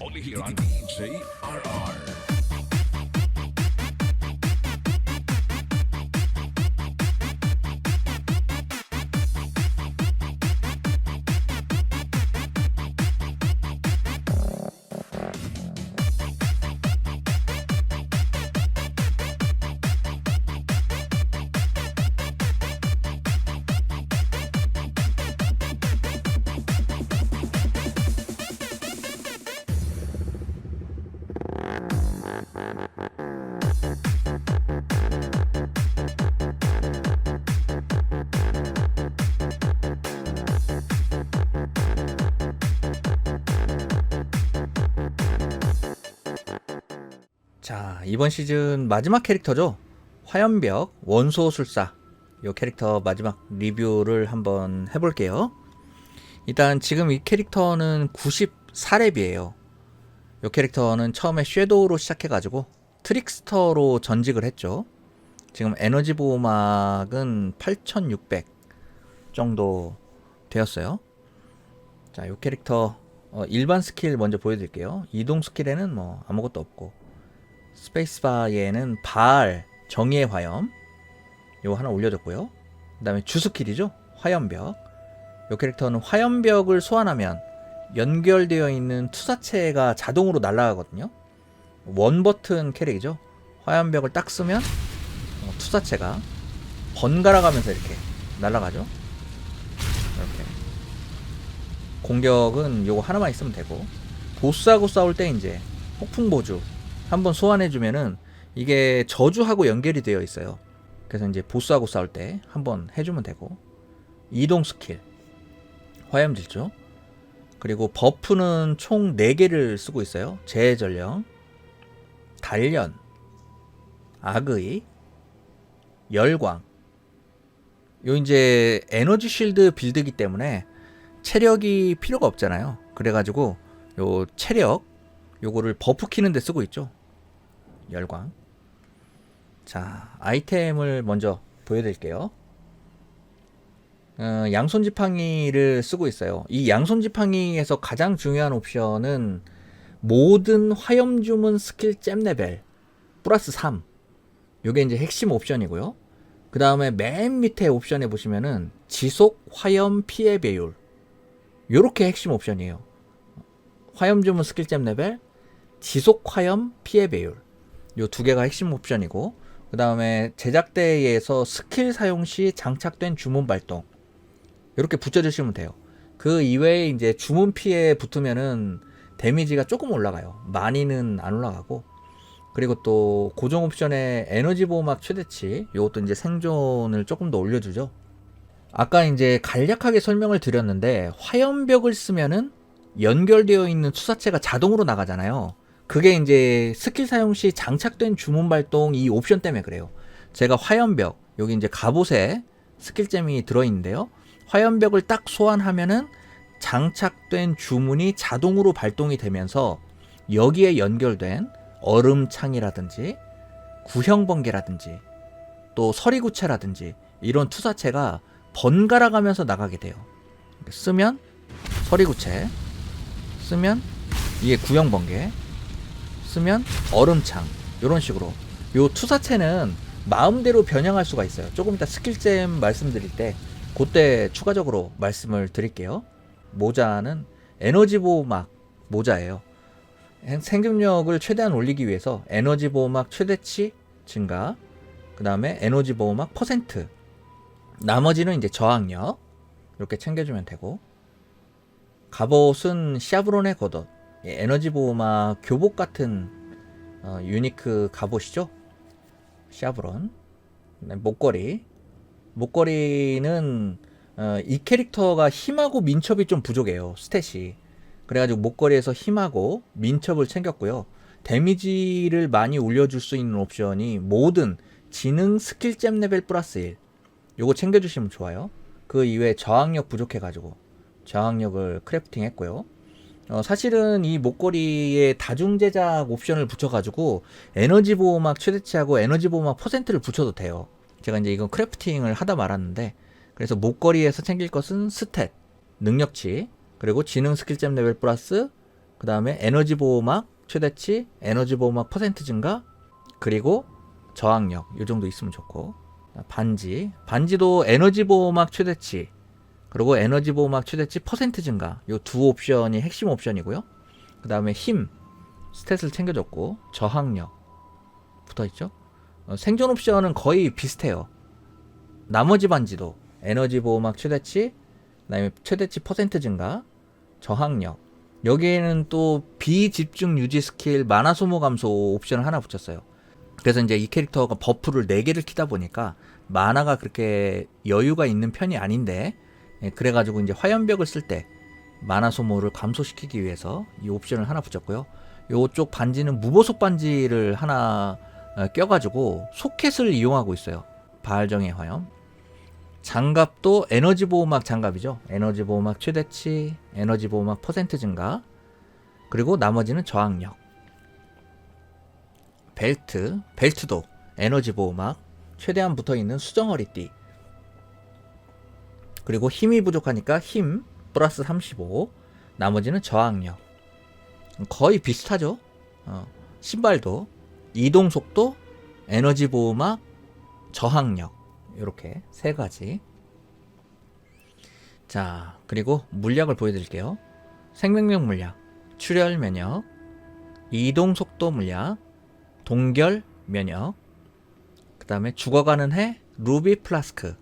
only here on DJ RR. 이번 시즌 마지막 캐릭터죠. 화염벽 원소술사. 요 캐릭터 마지막 리뷰를 한번 해볼게요. 일단 지금 이 캐릭터는 94렙이에요. 요 캐릭터는 처음에 섀도우로 시작해가지고 트릭스터로 전직을 했죠. 지금 에너지 보호막은 8600 정도 되었어요. 자, 요 캐릭터 어, 일반 스킬 먼저 보여드릴게요. 이동 스킬에는 뭐 아무것도 없고 스페이스바에는 발 정의의 화염 요거 하나 올려줬고요. 그 다음에 주스킬이죠. 화염벽 요 캐릭터는 화염벽을 소환하면 연결되어 있는 투사체가 자동으로 날아가거든요. 원 버튼 캐릭이죠. 화염벽을 딱 쓰면 어, 투사체가 번갈아 가면서 이렇게 날아가죠. 이렇게 공격은 요거 하나만 있으면 되고 보스하고 싸울 때 이제 폭풍 보주 한번 소환해주면은 이게 저주하고 연결이 되어 있어요. 그래서 이제 보스하고 싸울 때 한번 해주면 되고 이동 스킬 화염 질주 그리고 버프는 총 4개를 쓰고 있어요. 재전령 단련 악의 열광 요 이제 에너지 쉴드 빌드기 때문에 체력이 필요가 없잖아요. 그래가지고 요 체력 요거를 버프 키는 데 쓰고 있죠. 열광. 자, 아이템을 먼저 보여드릴게요. 어, 양손 지팡이를 쓰고 있어요. 이 양손 지팡이에서 가장 중요한 옵션은 모든 화염 주문 스킬 잼 레벨 플러스 3. 요게 이제 핵심 옵션이고요. 그 다음에 맨 밑에 옵션에 보시면은 지속 화염 피해 배율. 요렇게 핵심 옵션이에요. 화염 주문 스킬 잼 레벨, 지속 화염 피해 배율. 요 두 개가 핵심 옵션이고, 그 다음에 제작대에서 스킬 사용 시 장착된 주문 발동. 이렇게 붙여주시면 돼요. 그 이외에 이제 주문 피해 붙으면은 데미지가 조금 올라가요. 많이는 안 올라가고. 그리고 또 고정 옵션에 에너지 보호막 최대치. 요것도 이제 생존을 조금 더 올려주죠. 아까 이제 간략하게 설명을 드렸는데 화염벽을 쓰면은 연결되어 있는 투사체가 자동으로 나가잖아요. 그게 이제 스킬 사용 시 장착된 주문 발동 이 옵션 때문에 그래요. 제가 화염벽 여기 이제 갑옷에 스킬잼이 들어 있는데요. 화염벽을 딱 소환하면은 장착된 주문이 자동으로 발동이 되면서 여기에 연결된 얼음창이라든지 구형번개라든지 또 서리구체라든지 이런 투사체가 번갈아 가면서 나가게 돼요. 쓰면 서리구체, 쓰면 이게 구형번개, 쓰면 얼음창 이런 식으로 요 투사체는 마음대로 변형할 수가 있어요. 조금 이따 스킬잼 말씀드릴 때 그때 추가적으로 말씀을 드릴게요. 모자는 에너지 보호막 모자예요. 생존력을 최대한 올리기 위해서 에너지 보호막 최대치 증가, 그 다음에 에너지 보호막 퍼센트, 나머지는 이제 저항력 이렇게 챙겨주면 되고 갑옷은 샤브론의 겉옷 예, 에너지 보호막 교복 같은 어, 유니크 갑옷이죠? 샤브론. 네, 목걸이. 목걸이는 어, 이 캐릭터가 힘하고 민첩이 좀 부족해요 스탯이. 그래가지고 목걸이에서 힘하고 민첩을 챙겼고요. 데미지를 많이 올려줄 수 있는 옵션이 모든 지능 스킬잼 레벨 플러스 1 요거 챙겨주시면 좋아요. 그 이외에 저항력 부족해가지고 저항력을 크래프팅 했고요. 어, 사실은 이 목걸이에 다중 제작 옵션을 붙여가지고 에너지 보호막 최대치하고 에너지 보호막 퍼센트를 붙여도 돼요. 제가 이제 이건 크래프팅을 하다 말았는데 그래서 목걸이에서 챙길 것은 스탯, 능력치, 그리고 지능 스킬잼 레벨 플러스 그 다음에 에너지 보호막 최대치, 에너지 보호막 퍼센트 증가, 그리고 저항력 요 정도 있으면 좋고. 반지. 반지도 에너지 보호막 최대치 그리고 에너지 보호막 최대치 퍼센트 증가. 요 두 옵션이 핵심 옵션이고요. 그 다음에 힘 스탯을 챙겨줬고 저항력 붙어있죠? 어, 생존 옵션은 거의 비슷해요. 나머지 반지도 에너지 보호막 최대치 그다음에 최대치 퍼센트 증가 저항력. 여기에는 또 비집중 유지 스킬 만화 소모 감소 옵션을 하나 붙였어요. 그래서 이제 이 캐릭터가 버프를 4개를 키다 보니까 만화가 그렇게 여유가 있는 편이 아닌데 예, 그래가지고 이제 화염벽을 쓸 때 만화 소모를 감소시키기 위해서 이 옵션을 하나 붙였고요. 요쪽 반지는 무보속 반지를 하나 어, 껴가지고 소켓을 이용하고 있어요. 바알정의 화염. 장갑도 에너지 보호막 장갑이죠. 에너지 보호막 최대치, 에너지 보호막 퍼센트 증가, 그리고 나머지는 저항력. 벨트, 벨트도 에너지 보호막, 최대한 붙어 있는 수정 허리띠. 그리고 힘이 부족하니까 힘 플러스 35. 나머지는 저항력. 거의 비슷하죠. 어, 신발도 이동 속도, 에너지 보호막, 저항력. 이렇게 세 가지. 자, 그리고 물약을 보여드릴게요. 생명력 물약, 출혈 면역, 이동 속도 물약, 동결 면역, 그 다음에 죽어가는 해 루비 플라스크,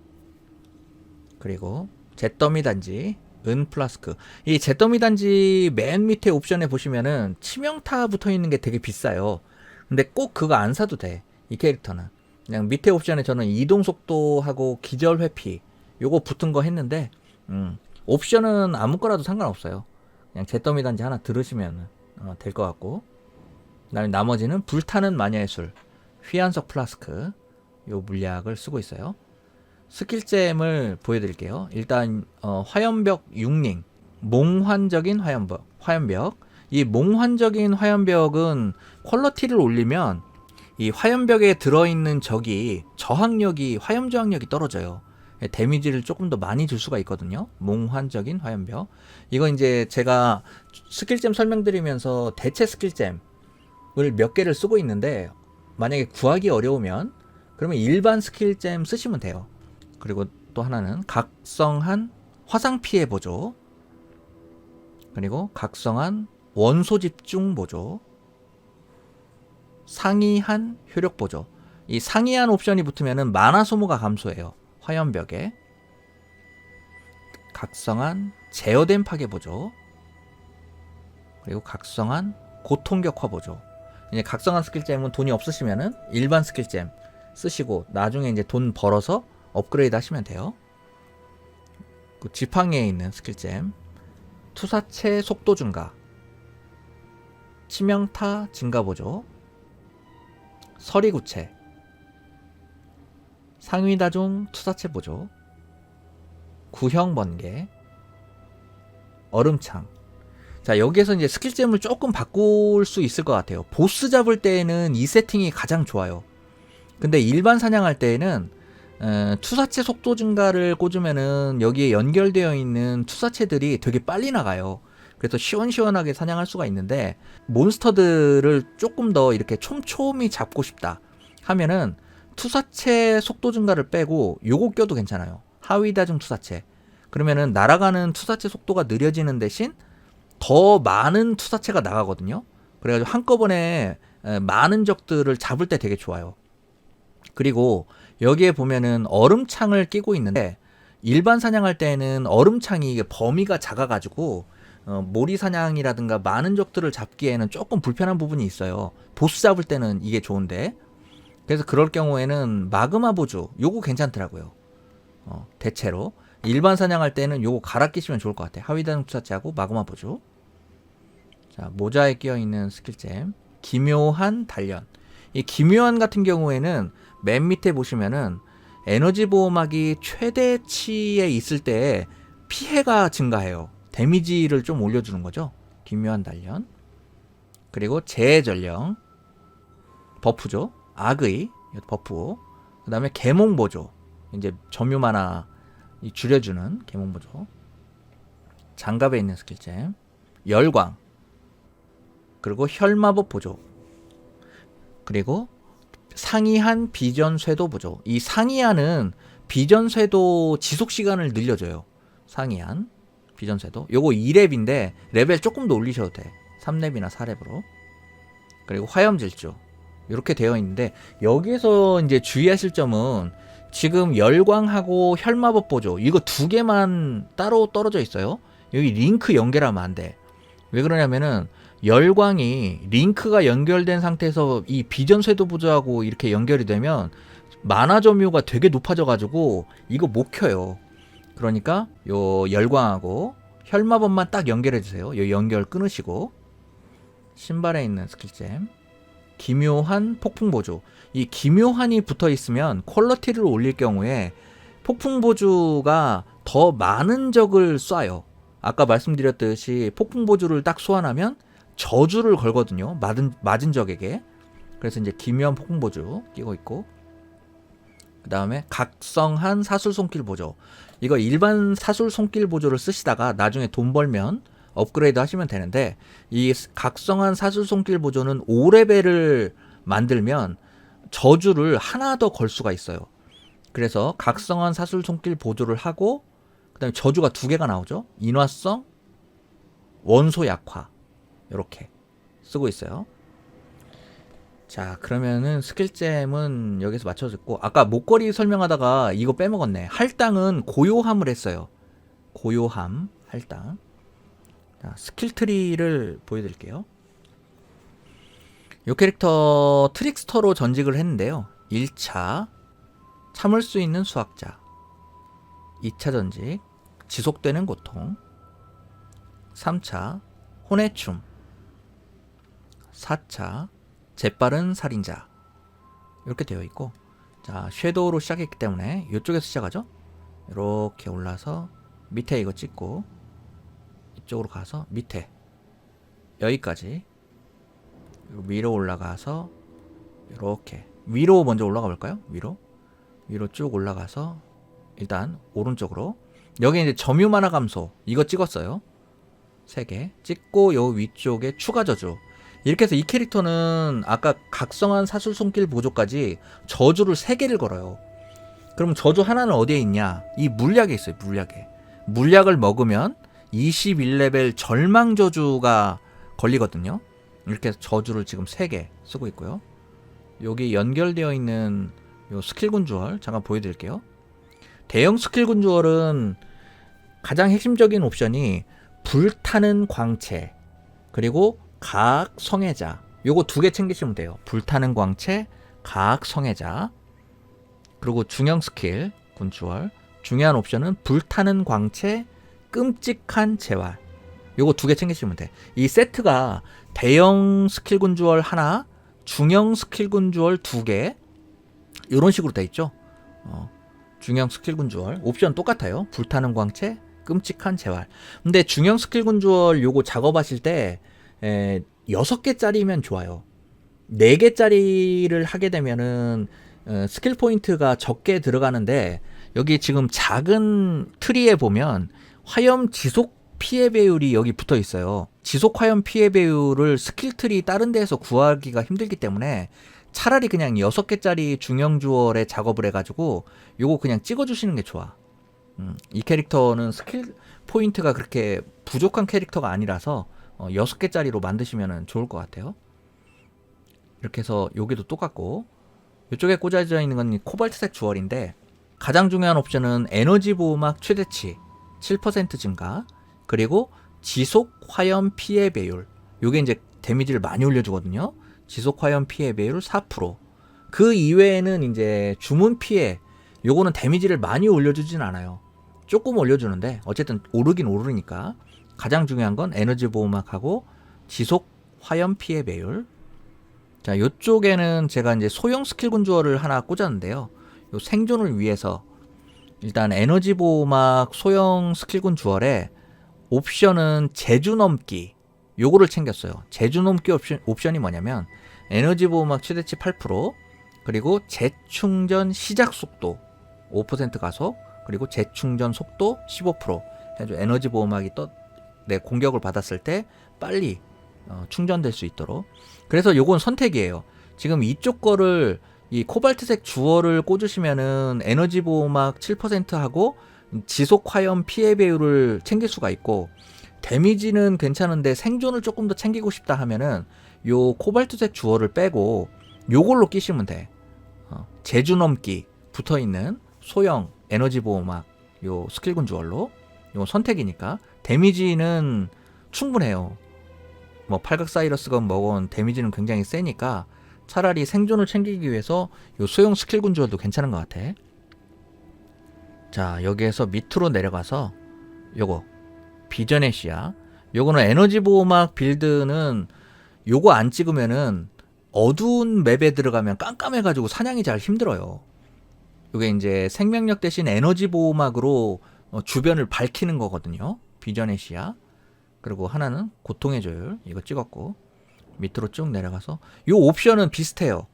그리고 잿더미 단지 은 플라스크. 이 잿더미 단지 맨 밑에 옵션에 보시면은 치명타 붙어 있는 게 되게 비싸요. 근데 꼭 그거 안 사도 돼. 이 캐릭터는. 그냥 밑에 옵션에 저는 이동 속도하고 기절 회피 요거 붙은 거 했는데 음, 옵션은 아무 거라도 상관없어요. 그냥 잿더미 단지 하나 들으시면 어, 될 것 같고 그다음에 나머지는 불타는 마녀의 술 휘안석 플라스크 요 물약을 쓰고 있어요. 스킬잼을 보여드릴게요. 일단 어, 화염벽 6링 몽환적인 화염벽 화염벽 이 몽환적인 화염벽은 퀄러티를 올리면 이 화염벽에 들어있는 적이 저항력이 화염 저항력이 떨어져요. 예, 데미지를 조금 더 많이 줄 수가 있거든요. 몽환적인 화염벽. 이거 이제 제가 스킬잼 설명드리면서 대체 스킬잼을 몇 개를 쓰고 있는데 만약에 구하기 어려우면 그러면 일반 스킬잼 쓰시면 돼요. 그리고 또 하나는 각성한 화상 피해 보조. 그리고 각성한 원소 집중 보조. 상이한 효력 보조. 이 상이한 옵션이 붙으면은 만화 소모가 감소해요. 화염벽에. 각성한 제어된 파괴 보조. 그리고 각성한 고통 격화 보조. 이제 각성한 스킬잼은 돈이 없으시면은 일반 스킬잼 쓰시고 나중에 이제 돈 벌어서 업그레이드 하시면 돼요. 그 지팡이에 있는 스킬잼. 투사체 속도 증가. 치명타 증가 보조. 서리구체. 상위다중 투사체 보조. 구형 번개. 얼음창. 자 여기에서 이제 스킬잼을 조금 바꿀 수 있을 것 같아요. 보스 잡을 때에는 이 세팅이 가장 좋아요. 근데 일반 사냥할 때에는 에, 투사체 속도 증가를 꽂으면은 여기에 연결되어 있는 투사체들이 되게 빨리 나가요. 그래서 시원시원하게 사냥할 수가 있는데 몬스터들을 조금 더 이렇게 촘촘히 잡고 싶다 하면은 투사체 속도 증가를 빼고 요거 껴도 괜찮아요. 하위 다중 투사체. 그러면은 날아가는 투사체 속도가 느려지는 대신 더 많은 투사체가 나가거든요. 그래가지고 한꺼번에 에, 많은 적들을 잡을 때 되게 좋아요. 그리고 여기에 보면은 얼음창을 끼고 있는데 일반 사냥할 때는 얼음창이 범위가 작아가지고 어, 모리 사냥이라든가 많은 적들을 잡기에는 조금 불편한 부분이 있어요. 보스 잡을 때는 이게 좋은데 그래서 그럴 경우에는 마그마 보조 요거 괜찮더라고요. 어, 대체로 일반 사냥할 때는 요거 갈아 끼시면 좋을 것 같아요. 하위단ung 투사체하고 마그마 보조. 자 모자에 끼어 있는 스킬잼 기묘한 단련. 이 기묘한 같은 경우에는 맨 밑에 보시면은 에너지 보호막이 최대치에 있을 때 피해가 증가해요. 데미지를 좀 올려주는 거죠. 기묘한 단련. 그리고 재전령 버프죠. 악의 버프. 그 다음에 개몽 보조. 이제 점유 만화 줄여주는 개몽 보조. 장갑에 있는 스킬잼. 열광. 그리고 혈마법 보조. 그리고 상이한 비전 쇄도 보조. 이 상이한은 비전 쇄도 지속 시간을 늘려줘요. 상이한 비전 쇄도. 요거 2렙인데 레벨 조금 더 올리셔도 돼. 3렙이나 4렙으로. 그리고 화염 질주. 이렇게 되어 있는데 여기에서 이제 주의하실 점은 지금 열광하고 혈마법 보조 이거 두 개만 따로 떨어져 있어요. 여기 링크 연결하면 안 돼. 왜 그러냐면은 열광이 링크가 연결된 상태에서 이 비전 쇄도 보조하고 이렇게 연결이 되면 만화 점유가 되게 높아져 가지고 이거 못 켜요. 그러니까 요 열광하고 혈마법만 딱 연결해 주세요. 요 연결 끊으시고 신발에 있는 스킬잼 기묘한 폭풍 보조. 이 기묘한이 붙어 있으면 퀄러티를 올릴 경우에 폭풍 보조가 더 많은 적을 쏴요. 아까 말씀드렸듯이 폭풍 보조를 딱 소환하면 저주를 걸거든요. 맞은 맞은 적에게. 그래서 이제 기묘한 폭풍 보조 끼고 있고. 그 다음에 각성한 사술 손길 보조. 이거 일반 사술 손길 보조를 쓰시다가 나중에 돈 벌면 업그레이드 하시면 되는데 이 각성한 사술 손길 보조는 5레벨을 만들면 저주를 하나 더 걸 수가 있어요. 그래서 각성한 사술 손길 보조를 하고 그다음에 저주가 두 개가 나오죠. 인화성, 원소 약화 이렇게 쓰고 있어요. 자 그러면은 스킬잼은 여기서 맞춰졌고 아까 목걸이 설명하다가 이거 빼먹었네. 할당은 고요함을 했어요. 고요함 할당. 자, 스킬 트리를 보여드릴게요. 이 캐릭터 트릭스터로 전직을 했는데요. 1차 참을 수 있는 수학자 2차 전직 지속되는 고통 3차 혼의 춤 4차 재빠른 살인자. 이렇게 되어 있고 자 섀도우로 시작했기 때문에 이쪽에서 시작하죠? 이렇게 올라서 밑에 이거 찍고 이쪽으로 가서 밑에. 여기까지. 위로 올라가서 이렇게. 위로 먼저 올라가 볼까요? 위로? 위로 쭉 올라가서 일단 오른쪽으로. 여기 이제 점유 만화 감소. 이거 찍었어요. 세 개. 찍고 요 위쪽에 추가 저주 이렇게 해서 이 캐릭터는 아까 각성한 사술 손길 보조까지 저주를 세 개를 걸어요. 그럼 저주 하나는 어디에 있냐? 이 물약에 있어요. 물약에 물약을 먹으면 21레벨 절망 저주가 걸리거든요. 이렇게 해서 저주를 지금 3개 쓰고 있고요. 여기 연결되어 있는 요 스킬 군 주얼 잠깐 보여드릴게요. 대형 스킬 군 주얼은 가장 핵심적인 옵션이 불타는 광채 그리고 각 성애자 요거 두 개 챙기시면 돼요. 불타는 광채, 각 성애자 그리고 중형 스킬 군주얼 중요한 옵션은 불타는 광채, 끔찍한 재활. 요거 두 개 챙기시면 돼. 이 세트가 대형 스킬 군주얼 하나, 중형 스킬 군주얼 두 개, 요런 식으로 돼 있죠. 어, 중형 스킬 군주얼 옵션 똑같아요. 불타는 광채, 끔찍한 재활. 근데 중형 스킬 군주얼 요거 작업하실 때 에, 6개짜리면 좋아요. 4개짜리를 하게 되면은 어, 스킬 포인트가 적게 들어가는데 여기 지금 작은 트리에 보면 화염 지속 피해 배율이 여기 붙어 있어요. 지속 화염 피해 배율을 스킬 트리 다른 데에서 구하기가 힘들기 때문에 차라리 그냥 6개짜리 중형 주얼에 작업을 해가지고 요거 그냥 찍어주시는 게 좋아. 음, 이 캐릭터는 스킬 포인트가 그렇게 부족한 캐릭터가 아니라서 어, 6개짜리로 만드시면 좋을 것 같아요. 이렇게 해서 여기도 똑같고 이쪽에 꽂아져 있는 건 코발트색 주얼인데 가장 중요한 옵션은 에너지 보호막 최대치 7% 증가 그리고 지속 화염 피해 배율. 요게 이제 데미지를 많이 올려주거든요. 지속 화염 피해 배율 4%그 이외에는 이제 주문 피해 요거는 데미지를 많이 올려주진 않아요. 조금 올려주는데 어쨌든 오르긴 오르니까 가장 중요한 건 에너지 보호막하고 지속 화염 피해 배율. 자 요쪽에는 제가 이제 소형 스킬 군 주어를 하나 꽂았는데요. 요 생존을 위해서 일단 에너지 보호막 소형 스킬군 주얼에 옵션은 제주 넘기 요거를 챙겼어요. 제주 넘기 옵션, 옵션이 뭐냐면 에너지 보호막 최대치 8% 그리고 재충전 시작 속도 5% 가속 그리고 재충전 속도 15% 해서 에너지 보호막이 떠, 내 공격을 받았을 때 빨리 어, 충전될 수 있도록. 그래서 요건 선택이에요. 지금 이쪽 거를 이 코발트색 주얼을 꽂으시면은 에너지 보호막 7% 하고 지속 화염 피해 배율을 챙길 수가 있고 데미지는 괜찮은데 생존을 조금 더 챙기고 싶다 하면은 요 코발트색 주얼을 빼고 요걸로 끼시면 돼. 어, 제주 넘기 붙어 있는 소형 에너지 보호막 요 스킬군 주얼로 요 선택이니까 데미지는 충분해요. 뭐 팔각 사이러스건 뭐건 데미지는 굉장히 세니까 차라리 생존을 챙기기 위해서 요 소형 스킬 군 주얼도 괜찮은 것 같아. 자 여기에서 밑으로 내려가서 요거 비전의 시야 요거는 에너지 보호막 빌드는 요거 안 찍으면은 어두운 맵에 들어가면 깜깜해가지고 사냥이 잘 힘들어요. 요게 이제 생명력 대신 에너지 보호막으로 어, 주변을 밝히는 거거든요. 비전의 시야. 그리고 하나는 고통의 조율. 이거 찍었고. 밑으로 쭉 내려가서. 요 옵션은 비슷해요.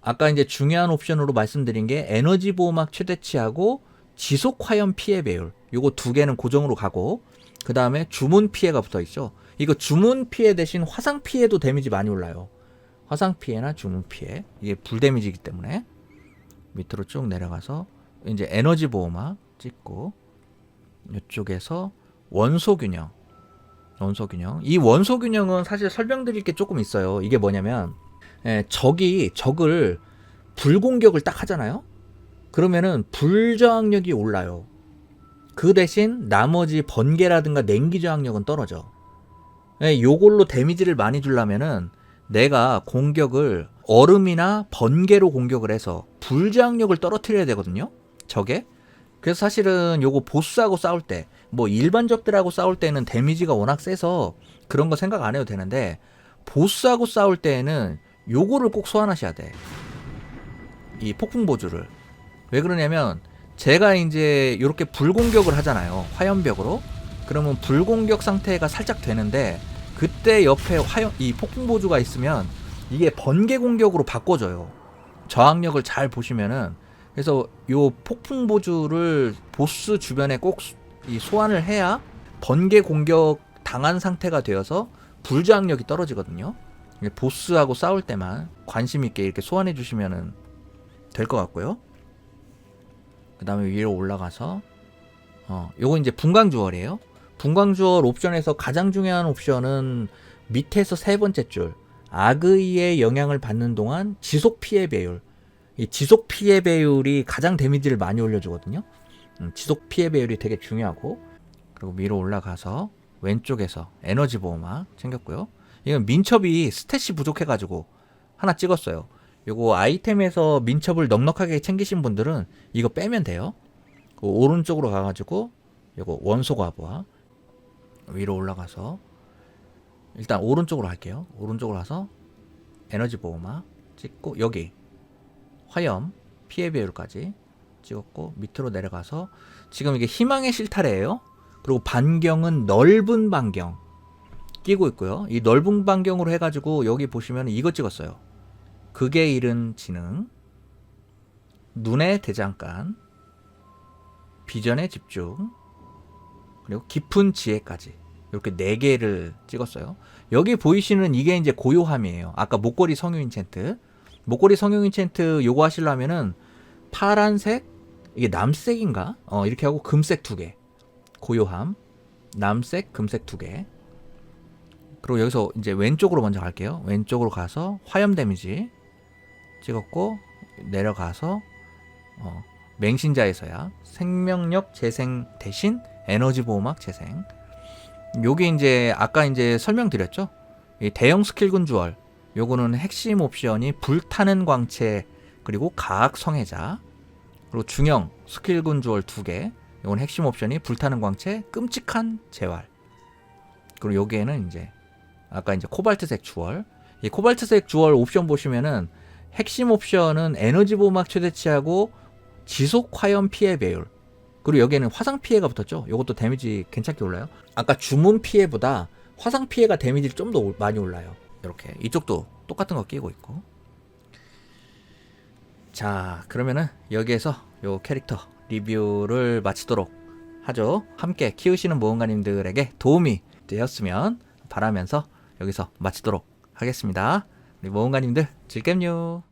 아까 이제 중요한 옵션으로 말씀드린 게 에너지 보호막 최대치하고 지속 화염 피해 배율. 요거 두 개는 고정으로 가고. 그 다음에 주문 피해가 붙어 있죠. 이거 주문 피해 대신 화상 피해도 데미지 많이 올라요. 화상 피해나 주문 피해. 이게 불 데미지이기 때문에. 밑으로 쭉 내려가서 이제 에너지 보호막 찍고 이쪽에서 원소 균형. 원소 균형. 이 원소 균형은 사실 설명드릴 게 조금 있어요. 이게 뭐냐면 예, 적이 적을 불공격을 딱 하잖아요? 그러면은 불저항력이 올라요. 그 대신 나머지 번개라든가 냉기 저항력은 떨어져. 예, 요걸로 데미지를 많이 주려면은 내가 공격을 얼음이나 번개로 공격을 해서 불저항력을 떨어뜨려야 되거든요. 적에. 그래서 사실은 요거 보스하고 싸울 때, 뭐 일반 적들하고 싸울 때는 데미지가 워낙 세서 그런 거 생각 안 해도 되는데 보스하고 싸울 때에는 요거를 꼭 소환하셔야 돼. 이 폭풍 보주를. 왜 그러냐면 제가 이제 이렇게 불공격을 하잖아요. 화염벽으로. 그러면 불공격 상태가 살짝 되는데 그때 옆에 화염 이 폭풍 보주가 있으면 이게 번개 공격으로 바꿔줘요. 저항력을 잘 보시면은 그래서 요 폭풍 보주를 보스 주변에 꼭 이 소환을 해야 번개 공격 당한 상태가 되어서 불저항력이 떨어지거든요. 보스하고 싸울 때만 관심 있게 이렇게 소환해 주시면은 될 것 같고요. 그 다음에 위로 올라가서 어 요거 이제 분광주얼이에요. 분광주얼 옵션에서 가장 중요한 옵션은 밑에서 세 번째 줄 악의의 영향을 받는 동안 지속 피해 배율. 이 지속 피해 배율이 가장 데미지를 많이 올려주거든요. 음, 지속 피해 배율이 되게 중요하고 그리고 위로 올라가서 왼쪽에서 에너지 보호막 챙겼고요. 이건 민첩이 스탯이 부족해가지고 하나 찍었어요. 요거 아이템에서 민첩을 넉넉하게 챙기신 분들은 이거 빼면 돼요. 그 오른쪽으로 가가지고 요거 원소 과부하 위로 올라가서 일단 오른쪽으로 할게요. 오른쪽으로 가서 에너지 보호막 찍고 여기 화염 피해 배율까지 찍었고 밑으로 내려가서 지금 이게 희망의 실타래예요. 그리고 반경은 넓은 반경 끼고 있고요. 이 넓은 반경으로 해가지고 여기 보시면 이거 찍었어요. 극에 이른 지능, 눈의 대장간, 비전의 집중, 그리고 깊은 지혜까지 이렇게 네 개를 찍었어요. 여기 보이시는 이게 이제 고요함이에요. 아까 목걸이 성유 인 챈트. 목걸이 성유 인 챈트 요거 하시려면은 파란색, 이게 남색인가? 어, 이렇게 하고 금색 두 개. 고요함. 남색, 금색 두 개. 그리고 여기서 이제 왼쪽으로 먼저 갈게요. 왼쪽으로 가서 화염 데미지 찍었고 내려가서 어, 맹신자에서야 생명력 재생 대신 에너지 보호막 재생. 요게 이제 아까 이제 설명드렸죠. 이 대형 스킬군 주얼. 요거는 핵심 옵션이 불타는 광채 그리고 가학 성애자 그리고 중형 스킬군 주얼 두 개. 요건 핵심 옵션이 불타는 광채 끔찍한 재활. 그리고 여기에는 이제 아까 이제 코발트색 주얼. 이 코발트색 주얼 옵션 보시면은 핵심 옵션은 에너지 보호막 최대치하고 지속 화염 피해 배율. 그리고 여기에는 화상 피해가 붙었죠. 이것도 데미지 괜찮게 올라요. 아까 주문 피해보다 화상 피해가 데미지를 좀 더 많이 올라요. 이렇게 이쪽도 똑같은 거 끼고 있고. 자, 그러면은 여기에서 요 캐릭터 리뷰를 마치도록 하죠. 함께 키우시는 모험가님들에게 도움이 되었으면 바라면서 여기서 마치도록 하겠습니다. 우리 모험가님들 즐겜요.